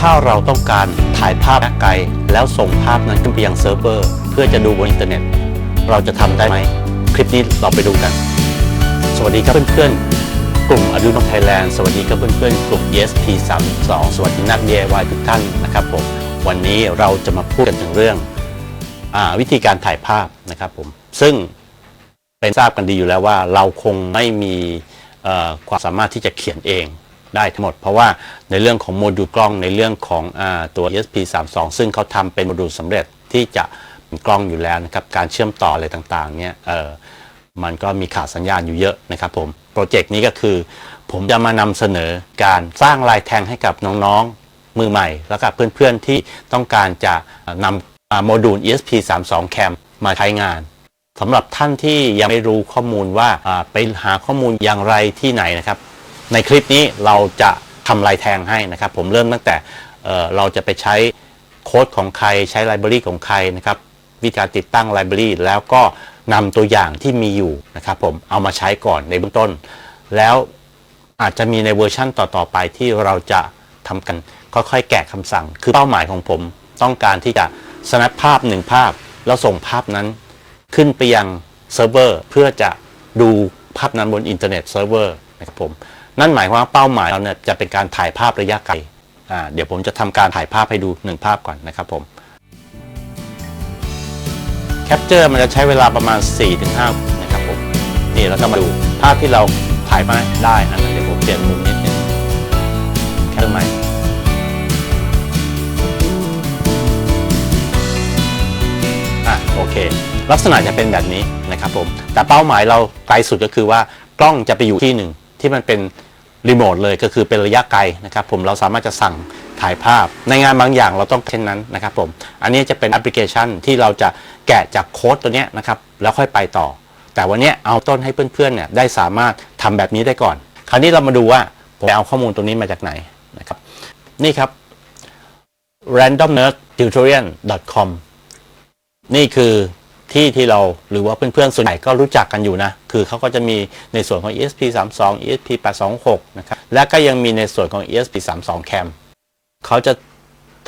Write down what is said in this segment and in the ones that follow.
ถ้าเราต้องการถ่ายภาพไกล แล้วส่งภาพนั้นขึ้นไปยังเซิร์ฟเวอร์ เพื่อจะดูบนอินเทอร์เน็ต เราจะทำได้ไหม คลิปนี้เราไปดูกัน สวัสดีครับเพื่อนๆ กลุ่มอดุนไทยแลนด์สวัสดีครับเพื่อนๆ กลุ่ม ESP 3 2สวัสดีนัก DIY ทุกท่านนะครับผม วันนี้เราจะมาพูดกันถึงเรื่องอวิธีการถ่ายภาพนะครับผม ซึ่งเป็นทราบกันดีอยู่แล้วว่าเราคงไม่มีความสามารถที่จะเขียนเอง ได้ทั้งหมด เพราะว่าในเรื่องของโมดูลกล้องในเรื่องของอตัว ESP32 ซึ่งเขาทำเป็นโมดูลสำเร็จที่จะเป็นกล้องอยู่แล้วนะครับการเชื่อมต่ออะไรต่างๆเนี่ยมันก็มีขาดสัญญาณอยู่เยอะนะครับผมโปรเจกต์นี้ก็คือ ผมจะมานำเสนอการสร้างลายแทงให้กับน้องๆมือใหม่ แล้วก็เพื่อนๆที่ต้องการจะนำโมดูล ESP32 Cam มาใช้งานสำหรับท่านที่ยังไม่รู้ข้อมูลว่าไปหาข้อมูลอย่างไรที่ไหนนะครับ ในคลิปนี้เราจะทำลายแทงให้นะครับ ผมเริ่มตั้งแต่เเราจะไปใช้โค้ดของใครใช้ไลบรารีของใครนะครับวิธีการติดตั้งไลบรารีแล้วก็นำตัวอย่างที่มีอยู่นะครับผมเอามาใช้ก่อนในเบื้องต้น แล้วอาจจะมีในเวอร์ชั่นต่อๆไปที่เราจะทำกันค่อยๆ แกะคำสั่ง คือเป้าหมายของผมต้องการที่จะ snap ภาพหนึ่งภาพ แล้วส่งภาพนั้นขึ้นไปยังเซิร์ฟเวอร์เพื่อจะดูภาพนั้นบนอินเทอร์เน็ตเซิร์ฟเวอร์นะครับผม นั่นหมายความว่าเป้าหมายเราเนี่ยจะเป็นการถ่ายภาพระยะไกลอ่าเดี๋ยวผมจะทำการถ่ายภาพให้ดูหนึ่งภาพก่อนนะครับผมแคปเจอร์มันจะใช้เวลาประมาณ 4-5นะครับผมนี่เราก็มาดูภาพที่เราถ่ายมาได้นะเดี๋ยวผมเปลี่ยนมุมนิดนึงแค่ใหม่อะโอเค ลักษณะจะเป็นแบบนี้นะครับผมแต่เป้าหมายเราไกลสุดก็คือว่ากล้องจะไปอยู่ที่หนึ่งที่มันเป็น รีโมทเลยก็คือเป็นระยะไกลนะครับผมเราสามารถจะสั่งถ่ายภาพ ในงานบางอย่างเราต้องเช่นนั้นนะครับผมอันนี้จะเป็นแอปพลิเคชันที่เราจะแกะจากโค้ดตัวนี้นะครับแล้วค่อยไปต่อ แต่วันนี้เอาต้นให้เพื่อนๆเนี่ยได้สามารถทำแบบนี้ได้ก่อน คราวนี้เรามาดูว่าผมเอาข้อมูลตรงนี้มาจากไหนนะครับนี่ครับ randomnerdtutorial.com นี่คือ ที่ที่เราหรือว่าเพื่อนๆ ส่วนใหญ่ก็รู้จักกันอยู่นะ คือเขาก็จะมีในส่วนของ ESP 3 2 ESP 8 2 6นะครับ และก็ยังมีในส่วนของ ESP 3 2 Cam เขาจะ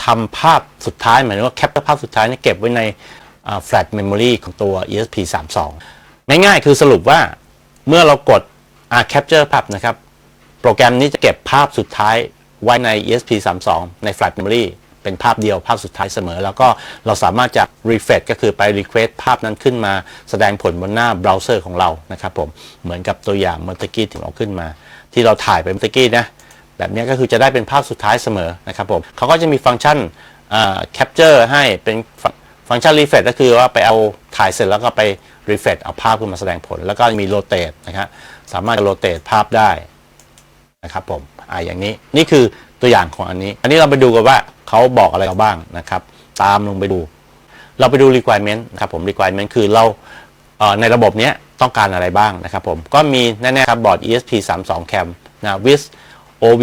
ทำภาพสุดท้ายหมายถึงว่าแคปภาพสุดท้ายเนี่ยเก็บไว้ในอ่า flash memory ของตัว ESP 3 2ง่ายๆคือสรุปว่าเมื่อเรากด capture ภาพนะครับ โปรแกรมนี้จะเก็บภาพสุดท้ายไว้ใน ESP 3 2ใน flash memory เป็นภาพเดียวภาพสุดท้ายเสมอ แล้วก็เราสามารถจะ refresh ก็คือไป request ภาพนั้นขึ้นมา แสดงผลบนหน้าเบราว์เซอร์ของเรานะครับผมเหมือนกับตัวอย่างเมื่อตะกี้ที่เราขึ้นมา ที่เราถ่ายไปเมื่อตะกี้นะแบบนี้ก็คือจะได้เป็นภาพสุดท้ายเสมอนะครับผมเขาก็จะมีฟังก์ชันอ่า capture ให้เป็นฟังฟังก์ชัน refresh ก็คือว่าไปเอาถ่ายเสร็จแล้วก็ไป refresh เอาภาพขึ้นมาแสดงผล แล้วก็มี rotate นะครับสามารถจะ rotate ภาพได้นะครับผมอ่าอย่างนี้นี่คือ ตัวอย่างของอันนี้ อันนี้เราไปดูกันว่าเขาบอกอะไรเราบ้างนะครับ ตามลงไปดู เราไปดู requirement นะครับผม requirement คือเราเในระบบเนี้ยต้องการอะไรบ้างนะครับผม ก็มีแน่ๆครับบอร์ด ESP 3 2 Cam นะ with OV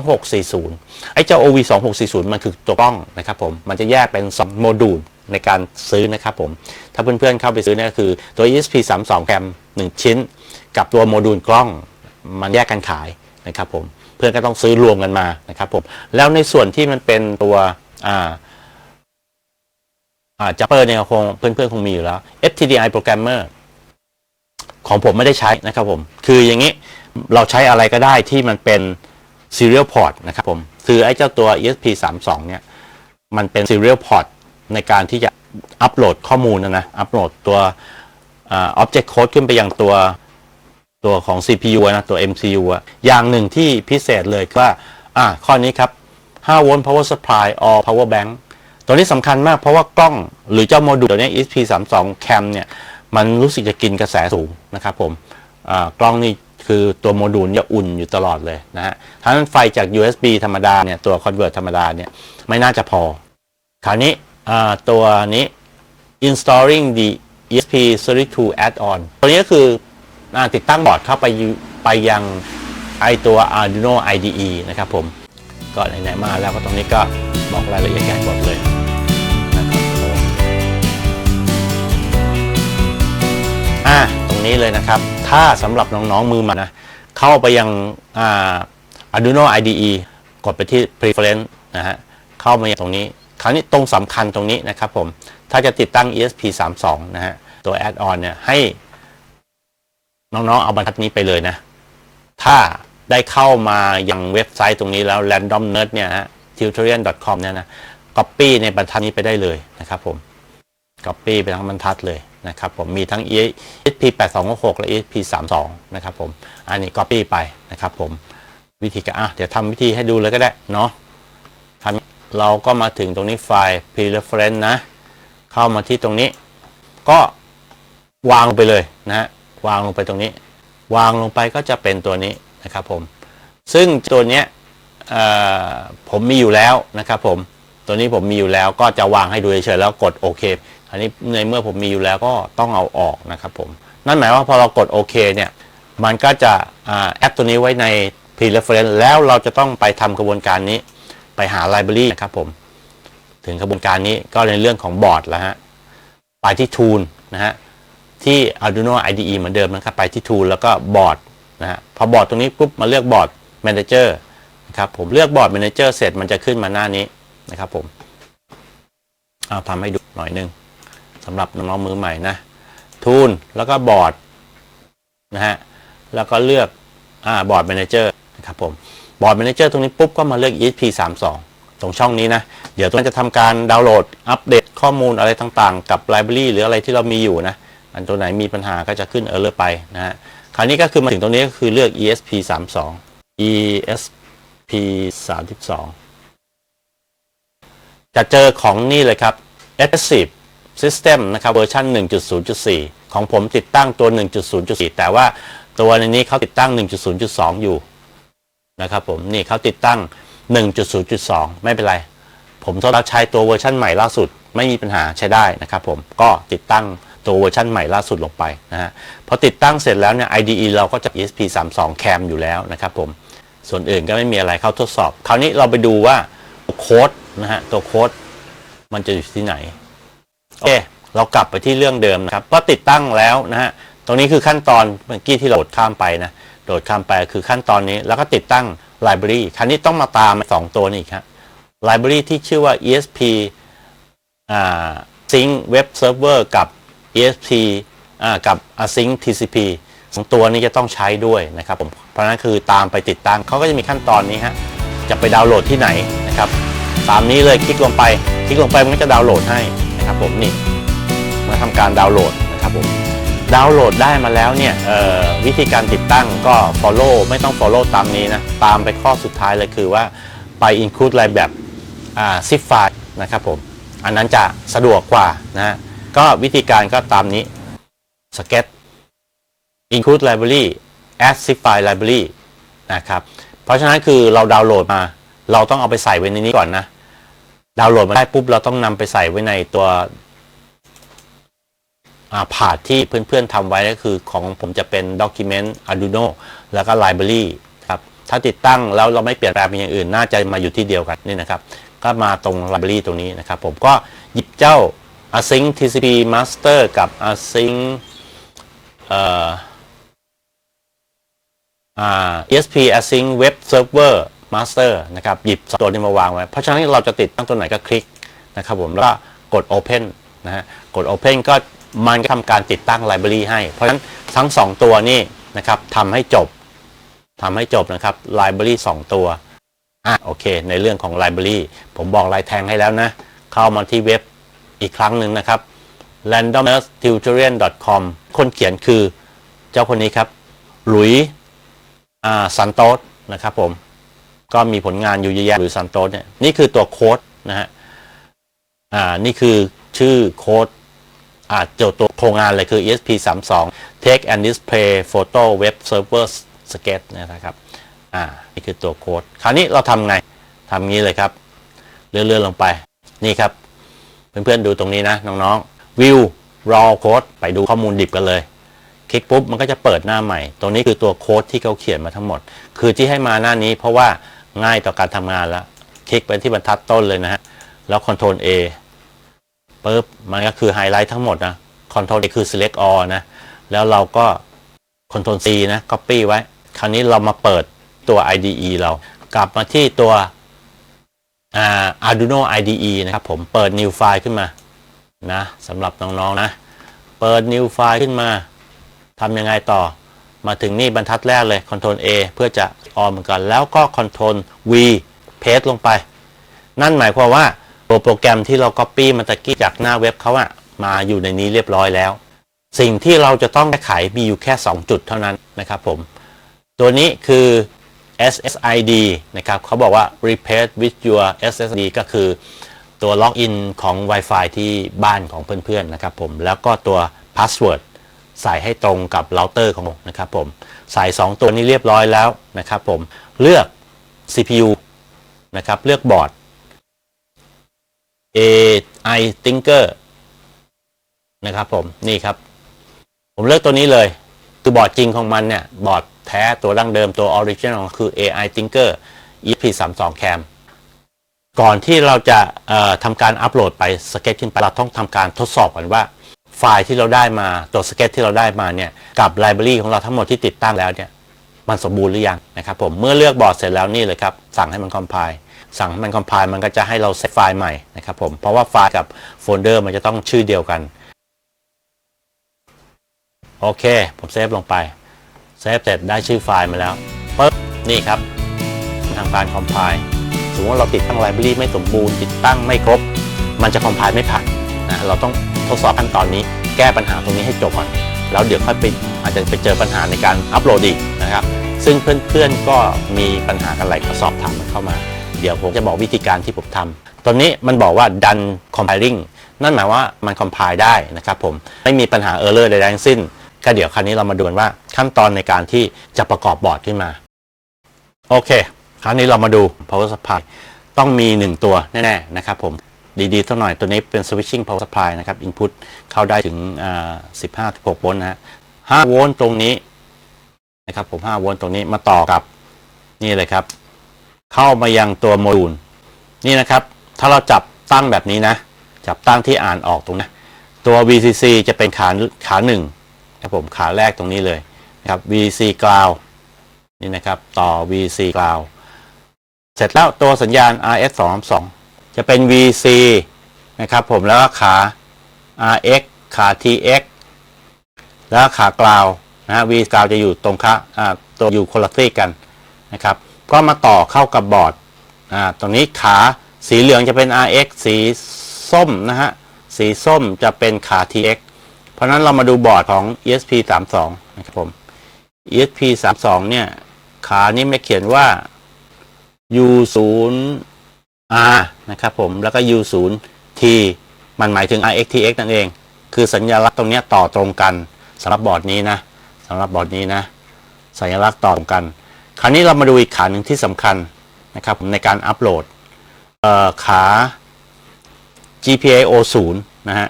2640 ไอ้เจ้า OV 2640 มันคือตัวกล้องนะครับผม มันจะแยกเป็น2โมดูลในการซื้อนะครับผม ถ้าเพื่อนๆเข้าไปซื้อเนี่ยคือตัว ESP 32 Cam 1 ชิ้น กับตัวโมดูลกล้อง มันแยกกันขายนะครับผม พื่อนก็ต้องซื้อรวมกันมานะครับผมแล้วในส่วนที่มันเป็นตัวอ่าอ่าจัปเปอร์เนี่ยคงเพื่อนๆคงมีอยู่แล้ว FTDI Programmer ของผมไม่ได้ใช้นะครับผม คืออย่างนี้เราใช้อะไรก็ได้ที่มันเป็น serial port นะครับผม คือไอ้เจ้าตัว ESP 3 2 เนี่ย มันเป็น serial port ในการที่จะอัปโหลดข้อมูลนะนะ อัปโหลดตัวอ่า object code ขึ้นไปยังตัว ตัวของ CPU นะ ตัว MCU อะอย่างหนึ่งที่พิเศษเลยคือว่า อ่า ข้อนี้ครับ 5 โวลต์ power supply or power bank ตัวนี้สำคัญมากเพราะว่ากล้องหรือเจ้าโมดูลตัวเนี้ ESP 3 2 Cam เนี่ย มันรู้สึกจะกินกระแสสูงนะครับผม อ่า กล้องนี่คือตัวโมดูลจะอุ่นอยู่ตลอดเลยนะฮะถ้านั้นไฟจาก USB ธรรมดาเนี่ย ตัว convert ธรรมดาเนี่ย ไม่น่าจะพอ คราวนี้อ่าตัวนี้ installing the ESP32 add-on ตัวนี้ก็คือ ติดตั้งบอร์ดเข้าไปไปยังไอตัว Arduino IDE นะครับผมก็ไหนๆมาแล้วก็ตรงนี้ก็บอกรายละเอียดการกดเลยนะครับอะตรงนี้เลยนะครับ ถ้าสำหรับน้องๆมือใหมานะ เข้าไปยังอ่า Arduino IDE กดไปที่ preference นะฮะ เข้ามาอย่างตรงนี้ คราวนี้ตรงสำคัญตรงนี้นะครับผม ถ้าจะติดตั้ง ESP32 นะฮะ ตัวแอดออนเนี่ยให้ น้องๆ เอาบรรทัดนี้ไปเลยนะ ถ้าได้เข้ามาอยังเว็บไซต์ตรงนี้แล้ว random nerd เนี่ยฮะ tutorial.com เนี่ยนะ copy ในบรรทัดนี้ไปได้เลยนะครับผม copy ไปทั้งบรรทัดเลยนะครับผมมีทั้ง ESP 8266และ ESP 32นะครับผม อันนี้ copy ไปนะครับผม วิธีการอะเดี๋ยวทำวิธีให้ดูเลยก็ได้เนาะทำเราก็มาถึงตรงนี้ไฟล์ preference นะ เข้ามาที่ตรงนี้ ก็วางไปเลยนะฮะ วางลงไปตรงนี้ วางลงไปก็จะเป็นตัวนี้นะครับผม ซึ่งตัวเนี้ยผมมีอยู่แล้วนะครับผม ตัวนี้ผมมีอยู่แล้วก็จะวางให้ดูเฉยๆแล้วกดโอเคอันนี้ในเมื่อผมมีอยู่แล้วก็ต้องเอาออกนะครับผม นั่นหมายว่าพอเรากดโอเคเนี่ย มันก็จะแอปตัวนี้ไว้ใน prereference แล้วเราจะต้องไปทำกระบวนการนี้ ไปหา library นะครับผม ถึงกระบวนการนี้ก็ในเรื่องของบอร์ดแล้วฮะ ไปที่ tool นะฮะ ที่ Arduino IDE เหมือนเดิมนะครับ ไปที่ tool แล้วก็บอร์ดนะฮะพอบอร์ดตรงนี้ปุ๊บมาเลือกบอร์ด manager นะครับผมเลือกบอร์ด manager เสร็จมันจะขึ้นมาหน้านี้นะครับผมเอาทำให้ดูหน่อยนึงสำหรับน้องๆมือใหม่นะ tool แล้วก็บอร์ดนะฮะแล้วก็เลือกอ่าบอร์ด manager นะครับผมบอร์ด manager ตรงนี้ปุ๊บก็มาเลือก ESP32 ตรงช่องนี้นะ เดี๋ยวตรงนั้นจะทำการดาวน์โหลดอัปเดตข้อมูลอะไรต่างๆ กับ library หรืออะไรที่เรามีอยู่นะ อันตัวไหนมีปัญหาก็จะขึ้น error ไปนะฮะคราวนี้ก็คือมาถึงตรงนี้ก็คือเลือก ESP32 ESP32 จะเจอของนี่เลยครับ Adaptive System นะครับเวอร์ชัน1.0.4 ของผมติดตั้งตัว 1.0.4 แต่ว่าตัวในนี้เขาติดตั้ง 1.0.2 อยู่นะครับผมนี่เขาติดตั้ง 1.0.2 ไม่เป็นไร ผมทดลองใช้ตัวเวอร์ชันใหม่ล่าสุด ไม่มีปัญหาใช้ได้นะครับผมก็ติดตั้ง ตัวเวอร์ชันใหม่ล่าสุดลงไปนะฮะพอติดตั้งเสร็จแล้วเนี่ย IDE เราก็จะ ESP32 Cam อยู่แล้วนะครับผมส่วนอื่นก็ไม่มีอะไรเข้าทดสอบ คราวนี้เราไปดูว่าโค้ดนะฮะตัวโค้ดมันจะอยู่ที่ไหนโอเคเรากลับไปที่เรื่องเดิมนะครับก็ติดตั้งแล้วนะฮะตรงนี้คือขั้นตอนเมื่อกี้ที่เราโดดข้ามไปนะโดดข้ามไปคือขั้นตอนนี้แล้วก็ติดตั้ง library คราวนี้ต้องมาตามสองตัวนี้ครับ library ที่ชื่อว่า ESP อ่า Sync Web Server กับ ESP กับ Async TCP สองตัวนี้จะต้องใช้ด้วยนะครับผมเพราะนั้นคือตามไปติดตั้งเขาก็จะมีขั้นตอนนี้ฮะจะไปดาวน์โหลดที่ไหนนะครับตามนี้เลยคลิกลงไป คลิกลงไปมันก็จะดาวน์โหลดให้นะครับผมนี่มาทำการดาวน์โหลดนะครับผมดาวน์โหลดได้มาแล้วเนี่ยวิธีการติดตั้งก็ follow ไม่ต้อง follow ตามนี้นะตามไปข้อสุดท้ายเลยคือว่าไป include อะไรแบบ zip file นะครับผมอันนั้นจะสะดวกกว่านะฮะ ก็วิธีการก็ตามนี้ sket include library add zip file library นะครับ เพราะฉะนั้นคือเราดาวน์โหลดมา เราต้องเอาไปใส่ไว้ในนี้ก่อนนะ ดาวน์โหลดมาได้ปุ๊บ เราต้องนำไปใส่ไว้ในตัวผาดที่เพื่อนๆทำไว้ก็คือของผมจะเป็น Document Arduino แล้วก็ Library ครับ ถ้าติดตั้งแล้วเราไม่เปลี่ยนแปลงเป็นอย่างอื่น น่าจะมาอยู่ที่เดียวกันนี่นะครับ ก็มาตรง Library ตรงนี้นะครับ ผมก็หยิบเจ้า Async TCP Master กับ Async เอ่ออ่า ESP Async Web Server Master นะครับ หยิบตัวนี้มาวางไว้ เพราะฉะนั้นเราจะติดตั้งตัวไหนก็คลิกนะครับผม แล้วก็กด Open นะฮะ กด Open ก็มันก็ทำการติดตั้ง Library ให้ เพราะฉะนั้นทั้ง 2 ตัวนี้นะครับทำให้จบทำให้จบนะครับ Library 2ตัวอะโอเค ในเรื่องของ Library ผมบอกลายแทงให้แล้วนะ เข้ามาที่เว็บ อีกครั้งหนึ่งนะครับ randomtutorial.com คนเขียนคือเจ้าคนนี้ครับ หลุยอ่าซันโตสนะครับผม ก็มีผลงานอยู่เยอะแยะหรือซันโตสเนี่ย นี่คือตัวโค้ดนะฮะ อ่า นี่คือชื่อโค้ดอ่าเจ้าตัวโครงงานเลยคือ ESP32 Take and Display Photo Web Server Sketch นะครับ อ่า นี่คือตัวโค้ด คราวนี้เราทำไง ทำงี้เลยครับ เลื่อนๆลงไป นี่ครับ เพื่อนๆดูตรงนี้นะน้องๆ View Raw Code ไปดูข้อมูลดิบกันเลย คลิกปุ๊บมันก็จะเปิดหน้าใหม่ ตรงนี้คือตัวโค้ดที่เขาเขียนมาทั้งหมด คือที่ให้มาหน้านี้เพราะว่าง่ายต่อการทำงานแล้ว คลิกไปที่บรรทัดต้นเลยนะฮะ แล้ว Ctrl A ปุ๊บมันก็คือไฮไลท์ทั้งหมดนะ Ctrl A คือ select all นะ แล้วเราก็ Ctrl C นะ copy ไว้ คราวนี้เรามาเปิดตัว IDE เรา กลับมาที่ตัว Arduino IDE นะครับผมเปิด new file ขึ้นมานะสำหรับน้องๆนะ เปิด new file ขึ้นมาทำยังไงต่อ มาถึงนี่บรรทัดแรกเลย Ctrl A เพื่อจะออมเหมือนกัน แล้วก็ Ctrl V paste ลงไป นั่นหมายความว่าตัวโปรแกรมที่เรา Copy มาตะกี้จากหน้าเว็บเขาอะมาอยู่ในนี้เรียบร้อยแล้ว สิ่งที่เราจะต้องแก้ไขมีอยู่แค่ 2 จุดเท่านั้นนะครับผม ตัวนี้คือ SSID นะครับเขาบอกว่า replace with your SSID ก็คือตัวล็อกอินของ Wi-Fi ที่บ้านของเพื่อนๆนะครับผมแล้วก็ตัว password ใส่ให้ตรงกับเราเตอร์ของผมนะครับผมใส่ 2 ตัวนี้เรียบร้อยแล้วนะครับผมเลือก CPU นะครับเลือกบอร์ด AI Thinker นะครับผมนี่ครับ ผมเลือกตัวนี้เลย คือบอร์ดจริงของมันเนี่ย บอร์ดแท้ตัวดั้งเดิมตัวออริจินอลคือ AI Tinker EP32 Cam ก่อนที่เราจะทำการอัปโหลดไปสเก็ตขึ้นไปเราต้องทำการทดสอบกันว่าไฟล์ที่เราได้มาตัวสเก็ตที่เราได้มาเนี่ยกับไลบรารีของเราทั้งหมดที่ติดตั้งแล้วเนี่ยมันสมบูรณ์หรือยังนะครับผมเมื่อเลือกบอร์ดเสร็จแล้วนี่เลยครับ สั่งให้มันคอมไพล์สั่งให้มันคอมไพล์มันก็จะให้เราเซฟไฟล์ใหม่นะครับผมเพราะว่าไฟล์กับโฟลเดอร์มันจะต้องชื่อเดียวกัน โอเค ผมเซฟลงไป เซฟเสร็จได้ชื่อไฟล์มาแล้วปึ๊บนี่ครับ ทางการคอมไพล์สมมติว่าเราติดตั้งไลบรารีไม่สมบูรณ์ติดตั้งไม่ครบ มันจะคอมไพล์ไม่ผ่านนะเราต้องทดสอบขั้นตอนนี้ แก้ปัญหาตรงนี้ให้จบก่อน แล้วเดี๋ยวค่อยไปอาจจะไปเจอปัญหาในการอัปโหลดอีกนะครับซึ่งเพื่อนๆก็มีปัญหากันหลายก็สอบถามมันเข้ามา เดี๋ยวผมจะบอกวิธีการที่ผมทำตอนนี้มันบอกว่า done compiling นั่นหมายว่ามัน compile ได้นะครับผมไม่มีปัญหา error ใดๆทั้งสิ้น ก็เดี๋ยวคราวนี้เรามาดูกันว่าขั้นตอนในการที่จะประกอบบอร์ดขึ้นมา โอเค คราวนี้เรามาดู power supply ต้องมี 1 ตัวแน่ๆนะครับผมดีๆสักหน่อยตัวนี้เป็น switching power supply นะครับ input เข้าได้ถึงอ่า15-16 โวลต์นะฮะ 5 โวลต์ตรงนี้นะครับผม 5 โวลต์ตรงนี้มาต่อกับนี่เลยครับ เข้ามายังตัวโมดูล นี่นะครับ ถ้าเราจับตั้งแบบนี้นะ จับตั้งที่อ่านออกตรงนะตัว VCC จะเป็นขาขาหนึ่ง ครับผมขาแรกตรงนี้เลยนะครับ VCC ground นี่นะครับต่อ VCC ground เสร็จแล้วตัวสัญญาณ RS 22จะเป็น VC นะครับผมแล้วก็ขา RX ขา TX แล้วก็ขากราวนะฮะ V กราวจะอยู่ตรงข้าอ่าตัวอยู่คนละซีกกันนะครับ ก็มาต่อเข้ากับบอร์ดอ่าตรงนี้ขาสีเหลืองจะเป็น RX สีส้มนะฮะ สีส้มจะเป็นขา TX ราะฉะนั้นเรามาดูบอร์ดของ ESP 3 2 นะครับผม ESP 3 2 เนี่ย ขานี้ไม่เขียนว่า U 0 R นะครับผม แล้วก็ U 0 T มันหมายถึง RX TX นั่นเอง คือสัญลักษณ์ตรงนี้ต่อตรงกันสำหรับบอร์ดนี้นะสำหรับบอร์ดนี้นะ สัญลักษณ์ต่อตรงกัน คราวนี้เรามาดูอีกขาหนึ่งที่สำคัญนะครับในการอัปโหลดขา GPIO 0นะฮะ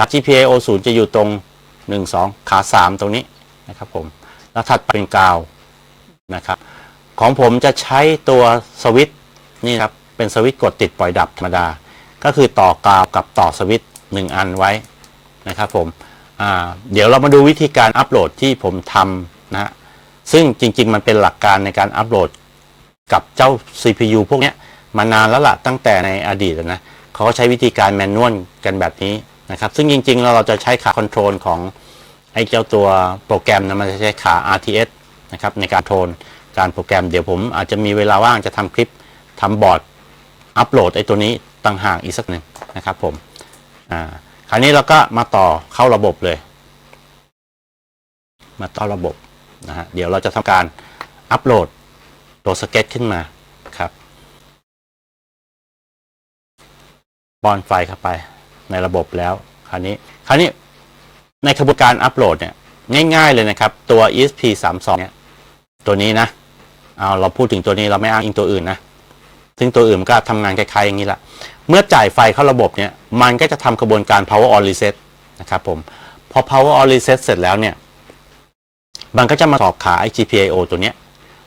ขา GPIO 0 จะอยู่ตรง 1 2 ขา 3 ตรงนี้นะครับผมแล้วถัดไปเป็นกาวนะครับ ของผมจะใช้ตัวสวิตนี่ครับเป็นสวิตกดติดปล่อยดับธรรมดา ก็คือต่อกาวกับต่อสวิตช์1อันไว้นะครับผมเดี๋ยวเรามาดูวิธีการอัปโหลดที่ผมทำนะฮะซึ่งจริง ๆ มันเป็นหลักการในการอัปโหลดกับเจ้า CPU พวกนี้มานานแล้วล่ะตั้งแต่ในอดีตนะเขาก็ใช้วิธีการแมนนวลกันแบบนี้ นะครับ ซึ่งจริงๆ เราเราจะใช้ขาคอนโทรลของไอ้เจ้าตัวโปรแกรมนะมันจะใช้ขา RTS นะครับในการโทนการโปรแกรมเดี๋ยวผมอาจจะมีเวลาว่างจะทำคลิปทำบอร์ดอัปโหลดไอ้ตัวนี้ต่างหากอีกสักหนึ่งนะครับผมอ่าคราวนี้เราก็มาต่อเข้าระบบเลย มาต่อระบบนะฮะเดี๋ยวเราจะทำการอัปโหลดตัวสเก็ตขึ้นมาครับป้อนไฟล์เข้าไป ในระบบแล้วคราวนี้คราวนี้ในกระบวนการอัปโหลดเนี่ยง่ายๆเลยนะครับ ตัว ESP 3 2เนี่ยตัวนี้นะเอาเราพูดถึงตัวนี้เราไม่อ้างอิงตัวอื่นนะซึ่งตัวอื่นมันก็ทำงานคล้ายๆอย่างนี้แหละเมื่อจ่ายไฟเข้าระบบเนี่ยมันก็จะทำกระบวนการ power on reset นะครับผมพอ power on reset เสร็จแล้วเนี่ยมันก็จะมาสอบขา i GPIO ตัวเนี้ย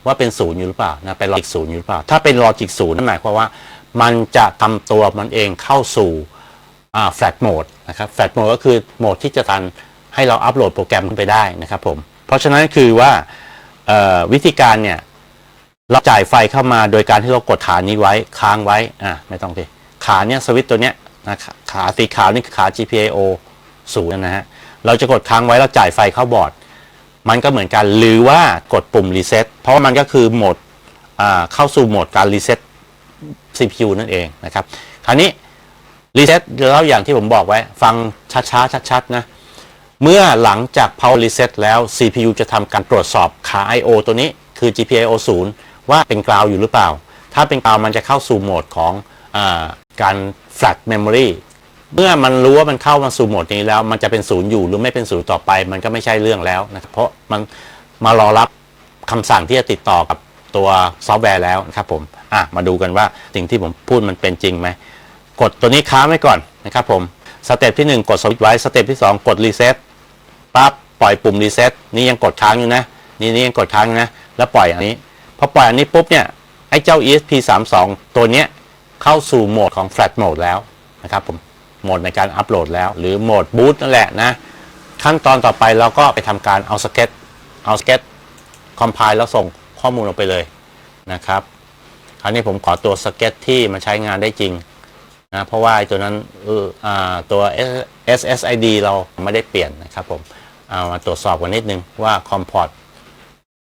ว่าเป็นศูนย์อยู่หรือเปล่านะเป็นลอจิกศูนย์อยู่หรือเปล่า ถ้าเป็นลอจิกศูนย์นั่นหมายความว่า มันจะทำตัวมันเองเข้าสู่ อ่า flat mode นะครับ flat mode ก็คือโหมดที่จะทันให้เราอัปโหลดโปรแกรมขึ้นไปได้นะครับผมเพราะฉะนั้นคือว่าวิธีการเนี่ยเราจ่ายไฟเข้ามาโดยการที่เรากดขานี้ไว้ค้างไว้อะไม่ต้องดิขาเนี้ยสวิตตัวเนี้ยนะขาสีขาวนี่คือขา GPIO ศูนย์นะฮะเราจะกดค้างไว้แล้วจ่ายไฟเข้าบอร์ด มันก็เหมือนกันหรือว่ากดปุ่มรีเซ็ตเพราะมันก็คือโหมดอ่าเข้าสู่โหมดการรีเซ็ต CPU นั่นเองนะครับ คราวนี้ รีเซ็ตแล้วอย่างที่ผมบอกไว้ ฟังช้าๆชัดๆนะเมื่อหลังจาก power reset แล้ว CPU จะทำการตรวจสอบขา I/O ตัวนี้คือ GPIO 0 ว่าเป็นกราวอยู่หรือเปล่า ถ้าเป็นกราวมันจะเข้าสู่โหมดของอการ flash memory เมื่อมันรู้ว่ามันเข้ามาสู่โหมดนี้แล้ว มันจะเป็นศูนย์อยู่หรือไม่เป็นศูนย์ต่อไป มันก็ไม่ใช่เรื่องแล้วนะครับเพราะมันมารอรับคำสั่งที่จะติดต่อกับตัวซอฟต์แวร์แล้วนะครับผมอะมาดูกันว่าสิ่งที่ผมพูดมันเป็นจริงไหม กดตัวนี้ค้างไว้ก่อนนะครับผมสเต็ปที่ 1 กดสวิตช์ไว้สเต็ปที่ 2 กดรีเซ็ตปั๊บปล่อยปุ่มรีเซ็ตนี่ยังกดค้างอยู่นะ นี่นี่ยังกดค้างนะ แล้วปล่อยอันนี้พอปล่อยอันนี้ปุ๊บเนี่ยไอ้เจ้า ESP 3 2ตัวเนี้ยเข้าสู่โหมดของ Flash Mode แล้วนะครับผมโหมดในการอัปโหลดแล้ว หรือโหมดบูตนั่นแหละนะ ขั้นตอนต่อไปเราก็ไปทำการเอาสเก็ตเอาสเก็ตคอมไพล์แล้วส่งข้อมูลออกไปเลยนะครับ คราวนี้ผมขอตัวสเก็ตที่มันใช้งานได้จริง นะเพราะว่าตัวนั้นเออตัว SSID เราไม่ได้เปลี่ยนนะครับผมเอามาตรวจสอบกันนิดนึงว่าคอมพอร์ต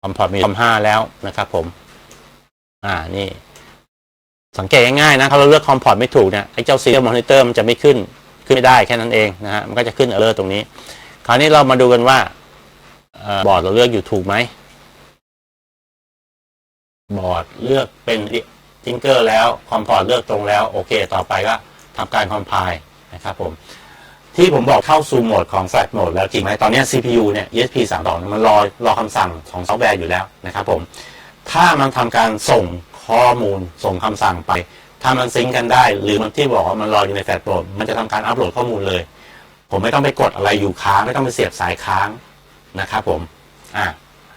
คอมพอร์ตมีคอม5แล้วนะครับผม อ่านี่ สังเกตง่ายๆนะถ้าเราเลือกคอมพอร์ตไม่ถูกเนี่ยไอ้เจ้า serial monitor มันจะไม่ขึ้นขึ้นไม่ได้แค่นั้นเองนะฮะมันก็จะขึ้น error ตรงนี้ คราวนี้เรามาดูกันว่าบอร์ดเราเลือกอยู่ถูกไหมบอร์ดเลือกเป็น ทิงเกอร์แล้วคอมพอร์ตเลือกตรงแล้วโอเค ต่อไปก็ทำการคอมไพล์นะครับผมที่ผมบอกเข้าสู่โหมดของ Flash Mode แล้วจริงไหมตอนนี้ CPU เนี่ย ESP 3 2มันรอรอคำสั่งของซอฟต์แวร์อยู่แล้วนะครับผมถ้ามันทำการส่งข้อมูลส่งคำสั่งไป ถ้ามันซิงกันได้ หรือมันที่บอกว่ามันรออยู่ใน Flash Mode มันจะทำการอัปโหลดข้อมูลเลย ผมไม่ต้องไปกดอะไรอยู่ค้างไม่ต้องไปเสียบสายค้างนะครับผมอะ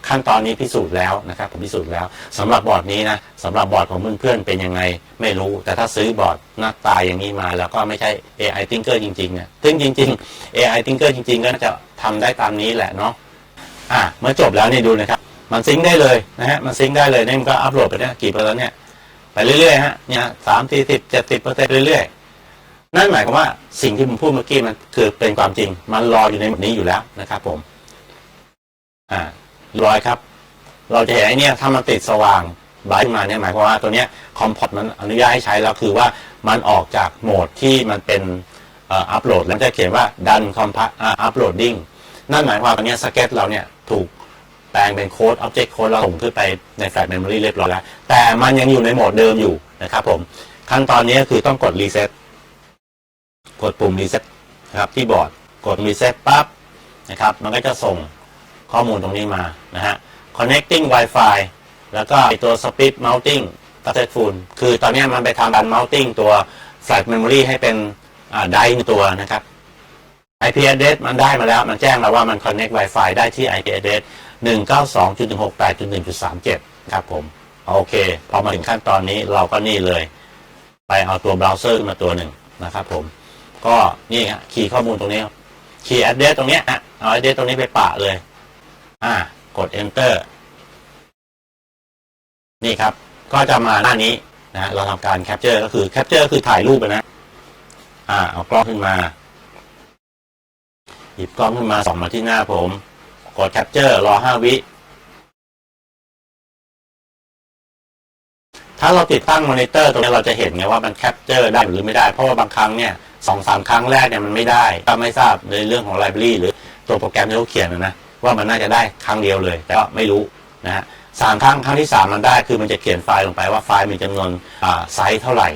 ขั้นตอนนี้พิสูจน์แล้วนะครับผมพิสูจน์แล้วสำหรับบอร์ดนี้นะสำหรับบอร์ดของเพื่อนๆเป็นยังไงไม่รู้ แต่ถ้าซื้อบอร์ดหน้าตายอย่างนี้มา แล้วก็ไม่ใช่ AI Thinker จริงๆเนี่ยซึ่งจริง ๆ AI Thinker จริง ๆ ก็จะทำได้ตามนี้แหละเนาะอะเมื่อจบแล้วนี่ดูนะครับ มันซิงได้เลยนะฮะมันซิงได้เลยนี่มันก็อัปโหลดไปเนี่ยกี่เปอร์เซ็นต์เนี่ยไปเรื่อยๆฮะเนี่ยสามสี่สิบเจ็ดสิบเปอร์เซ็นต์เรื่อยๆ นั่นหมายความว่าสิ่งที่ผมพูดเมื่อกี้มันคือเป็นความจริง มันรออยู่ในหมดนี้อยู่แล้วนะครับผมอ่า ร้อยครับ เราจะเห็นไอ้นี่ถ้ามันติดสว่างไบรท์มาเนี่ยหมายความว่าตัวเนี้ยคอมพอร์ตมันอนุญาตให้ใช้แล้วคือว่ามันออกจากโหมดที่มันเป็นอัปโหลดแล้วจะเขียนว่าดันคอมพัอัปโหลดดิ้งนั่นหมายความว่าตอนเนี้สเก็ตเราเนี่ยถูกแปลงเป็นโค้ดอ็อบเจกต์โค้ดเราส่งขึ้นไปในแฟลชเมมโมรีเรียบร้อยแล้ว แต่มันยังอยู่ในโหมดเดิมอยู่นะครับผมขั้นตอนนี้ก็คือต้องกดรีเซ็ตกดปุ่มรีเซ็ตนะครับที่บอร์ดกดรีเซ็ตปั๊บนะครับมันก็จะส่ง ข้อมูลตรงนี้มานะฮะ connecting Wi-Fi แล้วก็ตัว speed mounting successful คือตอนนี้มันไปทำการ mounting ตัว flash memory ให้เป็นไดในตัวนะครับ IP address มันได้มาแล้ว มันแจ้งมาว่ามัน connect Wi-Fi ได้ที่ IP address 192.168.1.37 ครับผม โอเค พอมาถึงขั้นตอนนี้เราก็นี่เลย ไปเอาตัวเบราว์เซอร์มาตัวหนึ่งนะครับผม ก็นี่ฮะคีย์ข้อมูลตรงนี้คีย์ address ตรงนี้ฮะเอา address ตรงนี้ไปปะเลย อ่ากด enter นี่ครับ ก็จะมาหน้านี้นะเราทำการ capture ก็คือ capture คือถ่ายรูปไปนะ อ่า เอากล้องขึ้นมา หยิบกล้องขึ้นมาส่องมาที่หน้าผม กด capture รอห้าวิ ถ้าเราติดตั้งมอนิเตอร์ตรงนี้เราจะเห็นไงว่ามัน capture ได้หรือไม่ได้ เพราะว่าบางครั้งเนี่ยสองสามครั้งแรกเนี่ยมันไม่ได้ ก็ไม่ทราบในเรื่องของ library หรือตัวโปรแกรมที่เขาเขียนนะนะ ว่ามันน่าจะได้ครั้งเดียวเลย แต่ก็ไม่รู้นะฮะสามครั้งครั้งที่สามมันได้คือมันจะเขียนไฟล์ลงไปว่าไฟล์มีจำนวนไซส์เท่าไหร่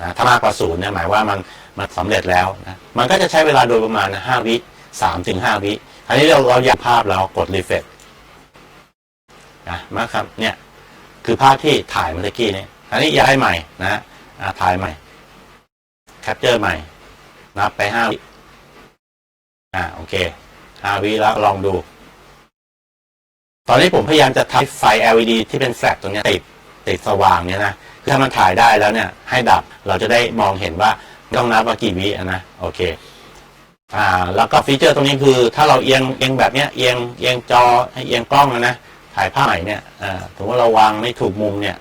นะถ้ามากกว่าศูนย์เนี่ยหมายว่ามันมันสำเร็จแล้วนะมันก็จะใช้เวลาโดยประมาณนะห้าวิสามถึงห้าวิอันนี้เราเราอยากภาพเรากดรีเฟซนะมาครับเนี่ยคือภาพที่ถ่ายเมื่อกี้เนี่ยอันนี้อยากให้ใหม่นะอาถ่ายใหม่แคปเจอร์ใหม่ นับไปห้าวิอ่าโอเคห้าวิแล้วลองดู ตอนนี้ผมพยายามจะทำไฟ LED ที่เป็นแฟลชตรงนี้ติดติดสว่างเนี่ยนะคือถ้ามันถ่ายได้แล้วเนี่ยให้ดับเราจะได้มองเห็นว่าต้องนับว่ากี่วิอะนะโอเคอ่าแล้วก็ฟีเจอร์ตรงนี้คือ ถ้าเราเอียงเอียงแบบเนี้ยเอียงเอียงจอให้เอียงกล้องอะนะถ่ายภาพใหม่เนี่ยอ่าถือว่าเราวางไม่ถูกมุมเนี่ย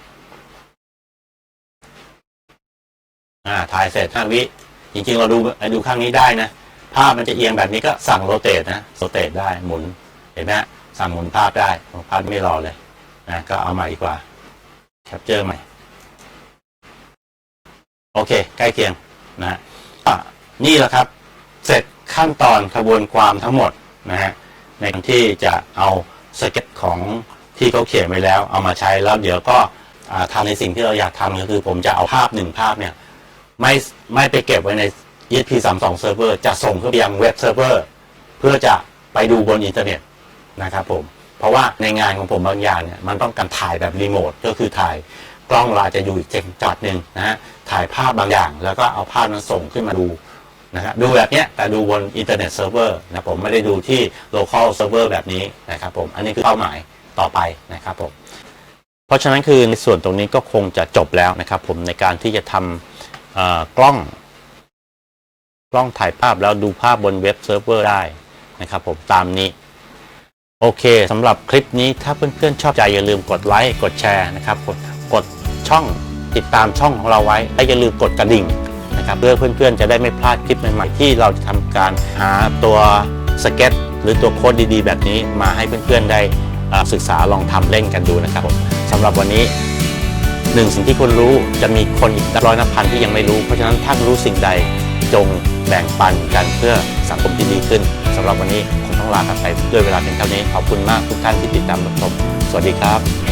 อ่าถ่ายเสร็จห้าวิจริงๆเราดูดูข้างนี้ได้นะ ภาพมันจะเอียงแบบนี้ก็สั่งโรเตทนะโรเตทได้หมุนเห็นไหม สั่งหมุนภาพได้ภาพไม่รอเลยนะก็เอาใหม่ดีกว่าแคปเจอร์ใหม่ โอเค ใกล้เคียงนะฮะนี่แหละครับ เสร็จขั้นตอนขบวนความทั้งหมดนะฮะในการที่จะเอาสเก็ตของที่เขาเขียนไว้แล้ว เอามาใช้แล้วเดี๋ยวก็ทำในสิ่งที่เราอยากทำก็คือผมจะเอาภาพหนึ่งภาพเนี่ยไม่ไม่ไปเก็บไว้ใน ESP 3 2 Server จะส่งขึ้นไปยังเว็บเซิร์ฟเวอร์เพื่อจะไปดูบนอินเทอร์เน็ต นะครับผม เพราะว่าในงานของผมบางอย่างเนี่ยมันต้องการถ่ายแบบรีโมทก็คือถ่ายกล้องเราจะอยู่อีกจังดหนึ่งนะฮะถ่ายภาพบางอย่าง แล้วก็เอาภาพนั้นส่งขึ้นมาดูนะครับดูแบบเนี้ยแต่ดูบนอินเทอร์เน็ตเซิร์ฟเวอร์นะผมไม่ได้ดูที่ local server แบบนี้นะครับผมอันนี้คือเป้าหมายต่อไปนะครับผมเพราะฉะนั้นคือในส่วนตรงนี้ก็คงจะจบแล้วนะครับผมในการที่จะทำกล้อง กล้องถ่ายภาพแล้วดูภาพบนเว็บเซิร์ฟเวอร์ได้นะครับผมตามนี้ โอเคสำหรับคลิปนี้ถ้าเพื่อนๆชอบใจอย่าลืมกดไลค์กดแชร์นะครับกดกดช่องติดตามช่องของเราไว้ และอย่าลืมกดกระดิ่งนะครับเพื่อเพื่อนๆจะได้ไม่พลาดคลิปใหม่ๆที่เราจะทำการหาตัวสเก็ตหรือตัวโค้ดดีๆ แบบนี้มาให้เพื่อนๆได้ศึกษาลองทำเล่นกันดูนะครับผมสำหรับวันนี้หนึ่งสิ่งที่คุณรู้จะมีคนอีกร้อยนับพันที่ยังไม่รู้ เพราะฉะนั้นถ้ารู้สิ่งใดจงแบ่งปันกันเพื่อสังคมที่ดีขึ้นสำหรับวันนี้ ต้องลากันไปด้วยเวลาเพียงเท่านี้ขอบคุณมากทุกท่านที่ติดตามรับชมสวัสดีครับ